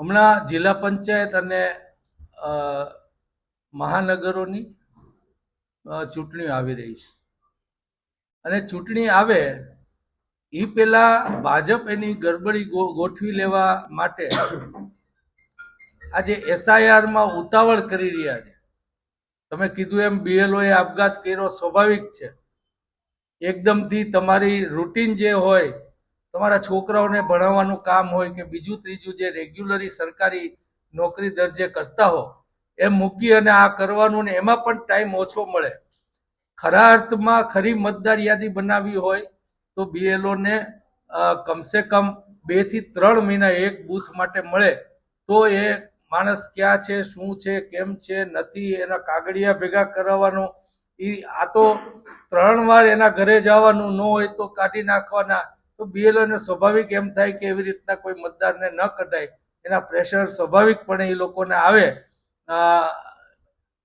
હમણાં જિલ્લા પંચાયત અને મહાનગરોની ચૂંટણી આવી રહી છે. અને ચૂંટણી આવે એ પેલા ભાજપ એની ગડબડી ગો- ગોઠવી લેવા માટે આજે એસઆઈઆરમાં ઉતાવળ કરી રહ્યા છે. તમે કીધું એમ બીએલઓએ આપઘાત કર્યો, સ્વાભાવિક છે. એકદમથી તમારી રૂટીન જે હોય તમારા છોકરાઓને ભણાવવાનું કામ હોય કે બીજું ત્રીજું જે રેગ્યુલરી સરકારી નોકરી દરજે કરતા હો, એમ મૂકી અને આ કરવાનું ને એમાં પણ ટાઈમ ઓછો મળે. ખરા અર્થમાં ખરી મતદાર યાદી બનાવવી હોય તો બીએલઓને કમસે કમ બેથી ત્રણ મહિના એક બૂથ માટે મળે. તો એ માણસ ક્યાં છે, શું છે, કેમ છે, નથી, એના કાગળિયા ભેગા કરાવવાનું એ આ તો ત્રણ વાર એના ઘરે જવાનું ન હોય તો કાઢી નાખવાના. તો બીએલઓને સ્વાભાવિક એમ થાય કે એવી રીતના કોઈ મતદારને ન કઢાય, એના પ્રેશર સ્વાભાવિકપણે એ લોકોને આવે.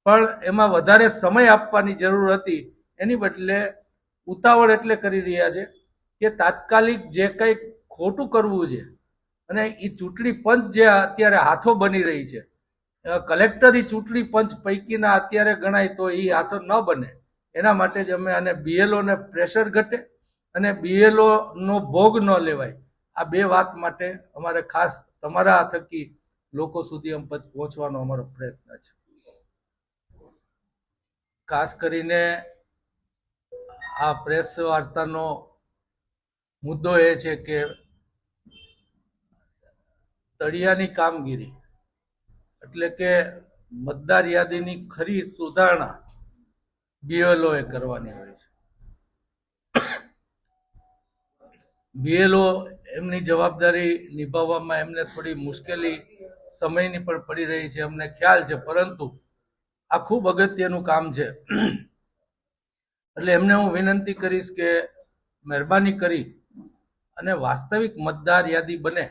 પણ એમાં વધારે સમય આપવાની જરૂર હતી. એની બદલે ઉતાવળ એટલે કરી રહ્યા છે કે તાત્કાલિક જે કંઈ ખોટું કરવું છે અને એ ચૂંટણી પંચ જે અત્યારે હાથો બની રહી છે કલેક્ટર એ ચૂંટણી પંચ પૈકીના અત્યારે ગણાય તો એ હાથો ન બને. એના માટે જ અમે આને બીએલઓને પ્રેશર ઘટે અને બીએલઓ નો ભોગ ન લેવાય. આ બે વાત માટે અમારે ખાસ તમારા થકી લોકો સુધી અમ પહોંચવાનો અમારો પ્રયત્ન છે. ખાસ કરીને આ પ્રેસ વાર્તાનો મુદ્દો એ છે કે તળિયાની કામગીરી એટલે કે મતદાર યાદીની ખરી સુધારણા બીએલઓ એ કરવાની હોય છે. બીએલઓ એમની જવાબદારી નિભાવવામાં એમને થોડી મુશ્કેલી સમયની પણ પડી રહી છે, અમને ખ્યાલ છે. પરંતુ આ ખૂબ અગત્યનું કામ છે. એટલે એમને હું વિનંતી કરીશ કે મહેરબાની કરી અને વાસ્તવિક મતદાર યાદી બને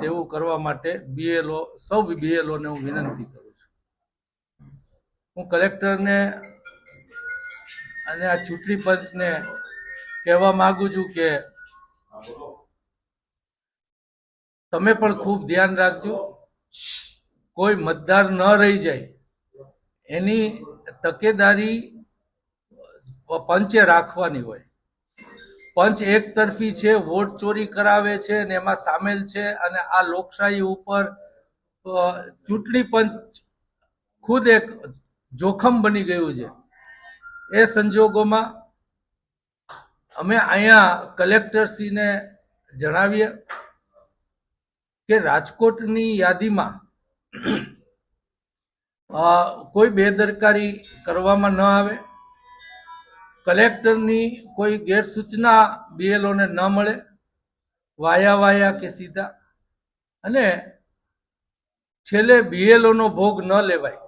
તેવું કરવા માટે બીએલઓ, સૌ બીએલઓને હું વિનંતી કરું છું. હું કલેક્ટરને અને આ ચૂંટણી પંચને કહેવા માગું છું કે તમે પણ ખૂબ ધ્યાન રાખજો. કોઈ મતદાર ન રહી જાય, એની તકેદારી પંચે રાખવાની હોય. પંચ એક તરફી છે, વોટ ચોરી કરાવે છે અને એમાં સામેલ છે અને આ લોકશાહી ઉપર ચૂંટણી પંચ ખુદ એક જોખમ બની ગયું છે. એ સંજોગોમાં અમે અહીંયા કલેક્ટરશ્રીને જણાવીએ. કે રાજકોટની યાદીમાં કોઈ બેદરકારી કરવામાં ન આવે, કલેક્ટરની કોઈ ગેરસૂચના બીએલઓને ન મળે, વાયા વાયા કે સીધા, અને છેલ્લે બીએલઓનો ભોગ ન લેવાય,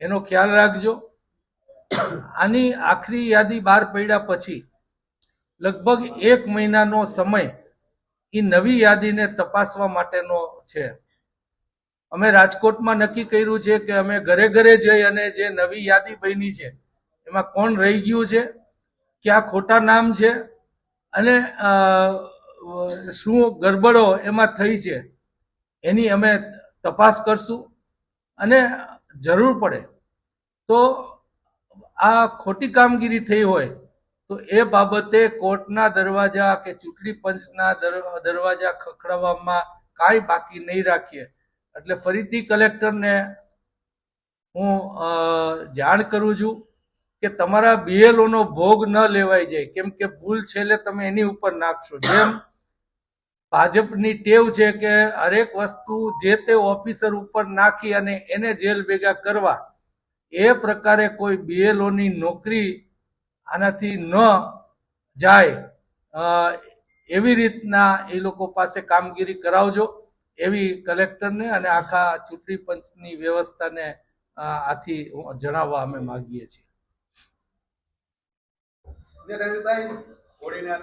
એનો ખ્યાલ રાખજો. આની આખરી યાદી બહાર પડ્યા પછી લગભગ એક મહિનાનો સમય એ નવી યાદીને તપાસવા માટેનો છે. અમે રાજકોટમાં નક્કી કર્યું છે કે અમે ઘરે ઘરે જઈ અને જે નવી યાદી બની છે, એમાં કોણ રહી ગયું છે, ક્યાં ખોટા નામ છે અને શું ગરબડો એમાં થઈ છે, એની અમે તપાસ કરશું અને જરૂર પડે તો આ ખોટી કામગીરી થઈ હોય તો એ બાબતે કોર્ટના દરવાજા કે ચૂંટણી પંચના દર- દરવાજા ખખડાવવામાં કાંઈ બાકી નહીં રાખીએ. એટલે ફરીથી કલેક્ટરને હું જાણ કરું છું કે તમારા બીએલઓનો ભોગ ન લેવાઈ જાય. કેમ કે ભૂલ છેલ્લે તમે એની ઉપર નાખશો. જેમ ભાજપની ટેવ છે કે હરેક વસ્તુ જે તે ઓફિસર ઉપર નાખી અને એને જેલ ભેગા કરવા, એ પ્રકારે કોઈ બીએલઓની નોકરી આનાથી ન જાય એવી રીતના એ લોકો પાસે કામગીરી કરાવજો. એવી કલેક્ટરને અને આખા ચૂંટણી પંચની વ્યવસ્થાને આથી જણાવવા અમે માગીએ છીએ. રવિભાઈ